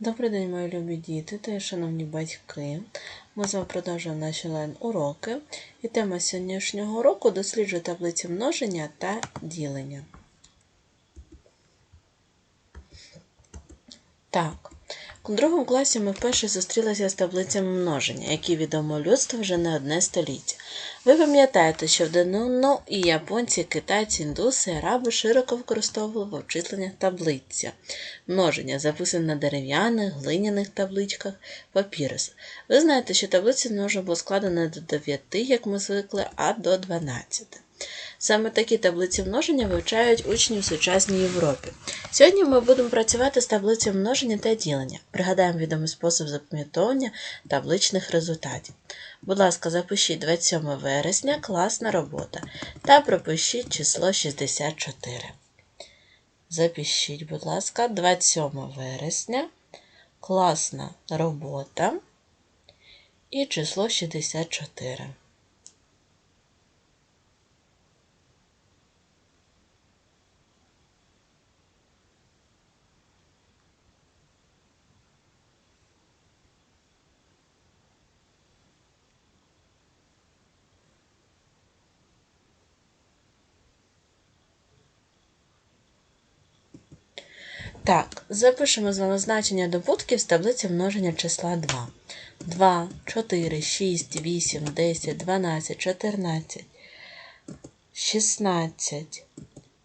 Добрий день, мої любі діти та шановні батьки. Ми з вами продовжуємо наші лайн-уроки. І тема сьогоднішнього уроку досліджує таблиці множення та ділення. Так, у другому класі ми вперше зустрілися з таблицями множення, які відомо людству вже не одне століття. Ви пам'ятаєте, що в давнину і японці, китайці, індуси, араби широко використовували в обчисленнях таблиця. Множення записане на дерев'яних, глиняних табличках, папірус. Ви знаєте, що таблиця множення була складена до 9, як ми звикли, а до 12. Саме такі таблиці множення вивчають учні в сучасній Європі. Сьогодні ми будемо працювати з таблицею множення та ділення. Пригадаємо відомий спосіб запам'ятовування табличних результатів. Будь ласка, запишіть 27 вересня класна робота та пропишіть число 64. Запишіть, будь ласка, 27 вересня класна робота і число 64. Так, запишемо з вами значення добутків з таблиці множення числа 2. 2, 4, 6, 8, 10, 12, 14, 16,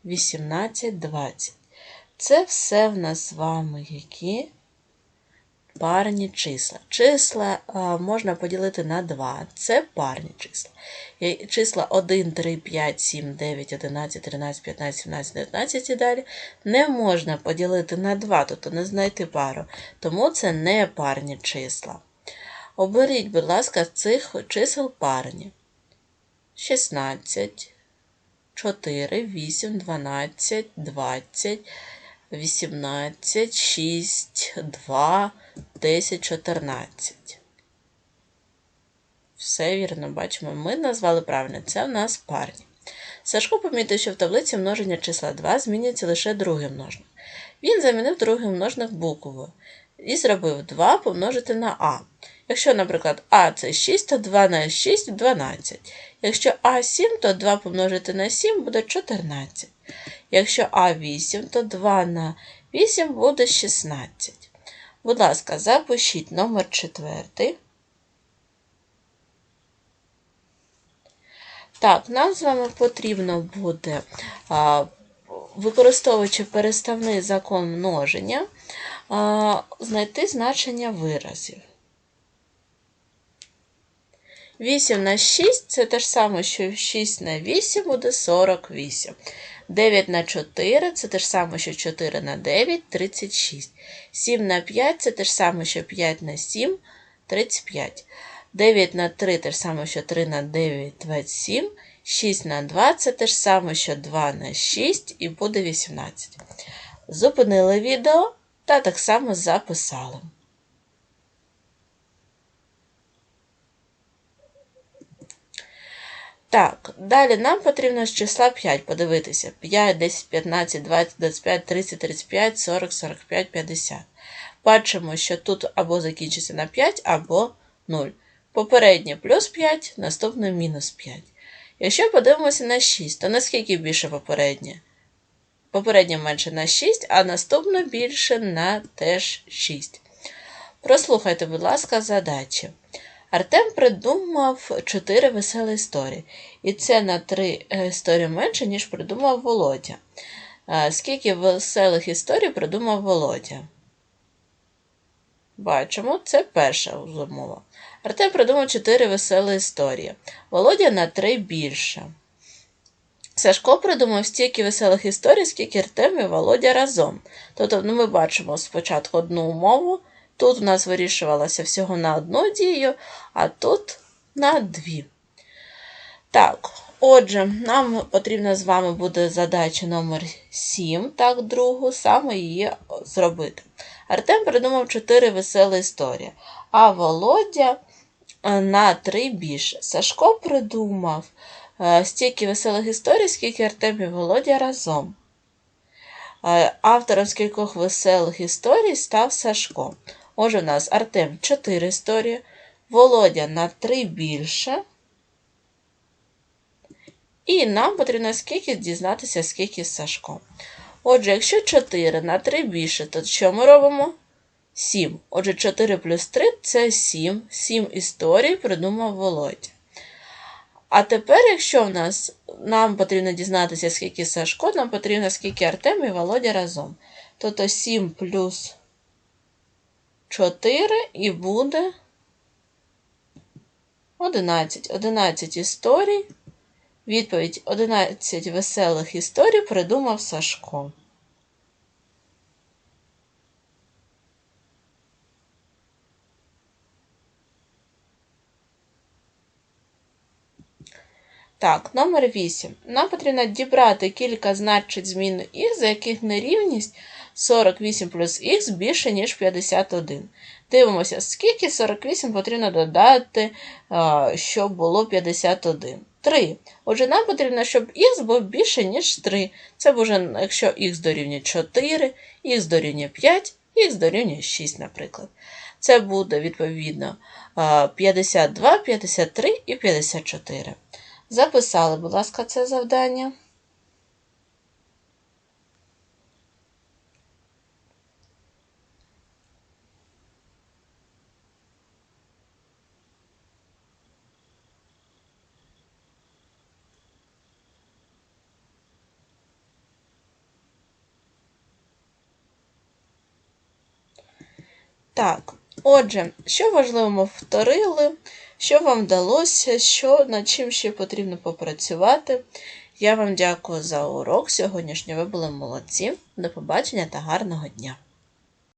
18, 20. Це все в нас з вами які парні числа. Числа а, можна поділити на 2. Це парні числа. Числа 1, 3, 5, 7, 9, 11, 13, 15, 17, 19 і далі не можна поділити на 2, тобто не знайти пару. Тому це не парні числа. Оберіть, будь ласка, цих чисел парні. 16, 4, 8, 12, 20. 18, 6, 2, 10, 14. Все вірно, бачимо, ми назвали правильно. Це в нас парні. Сашко помітив, що в таблиці множення числа 2 змінюється лише другий множник. Він замінив другий множник буквою і зробив 2 помножити на А. Якщо, наприклад, А це 6, то 2 на 6 12. Якщо А 7, то 2 помножити на 7 буде 14. Якщо А8, то 2 на 8 буде 16. Будь ласка, запишіть номер 4. Так, нам з вами потрібно буде, використовуючи переставний закон множення, знайти значення виразів. 8 на 6 це те ж саме, що 6 на 8 буде 48. 9 на 4 це те ж саме, що 4 на 9 36. 7 на 5 це те ж саме, що 5 на 7 35. 9 на 3 те ж саме, що 3 на 9 27. 6 на 2 це те ж саме, що 2 на 6 і буде 18. Зупинили відео та так само записали. Так, далі нам потрібно з числа 5 подивитися. 5, 10, 15, 20, 25, 30, 35, 40, 45, 50. Бачимо, що тут або закінчиться на 5, або 0. Попереднє плюс 5, наступне мінус 5. Якщо подивимося на 6, то наскільки більше попереднє? Попереднє менше на 6, а наступне більше на теж 6. Прослухайте, будь ласка, задачі. Артем придумав чотири веселі історії. І це на три е, історії менше, ніж придумав Володя. Скільки веселих історій придумав Володя? Бачимо, це перша умова. Артем придумав чотири веселі історії. Володя на три більше. Сашко придумав стільки веселих історій, скільки Артем і Володя разом. Тобто ну, ми бачимо спочатку одну умову. Тут у нас вирішувалося всього на одну дію, а тут на дві. Так, отже, нам потрібна з вами буде задача номер 7, так, другу, саме її зробити. Артем придумав 4 веселі історії, а Володя е, на 3 більше. Сашко придумав е, стільки веселих історій, скільки Артем і Володя разом. Е, Автором з кількох веселих історій став Сашко. Отже, в нас Артем 4 історії, Володя на 3 більше. І нам потрібно скільки дізнатися, скільки з Сашком. Отже, якщо 4 на 3 більше, то що ми робимо? 7. Отже, 4 плюс 3 це 7. 7 історій придумав Володя. А тепер, якщо в нас нам потрібно дізнатися, скільки Сашко, нам потрібно скільки Артем і Володя разом. Тобто 7 плюс 4 і буде 11. 11 історій. Відповідь 11 веселих історій придумав Сашко. Так, номер 8. Нам потрібно дібрати кілька значень зміни х, за яких нерівність 48 плюс х більше, ніж 51. Дивимося, скільки 48 потрібно додати, щоб було 51. 3. Отже, нам потрібно, щоб х був більше, ніж 3. Це буде, якщо х дорівнює 4, х дорівнює 5, х дорівнює 6, наприклад. Це буде, відповідно, 52, 53 і 54. Записали, будь ласка, це завдання. Так, отже, що важливо ми повторили, що вам вдалося, що, над чим ще потрібно попрацювати. Я вам дякую за урок. Сьогоднішній ви були молодці. До побачення та гарного дня!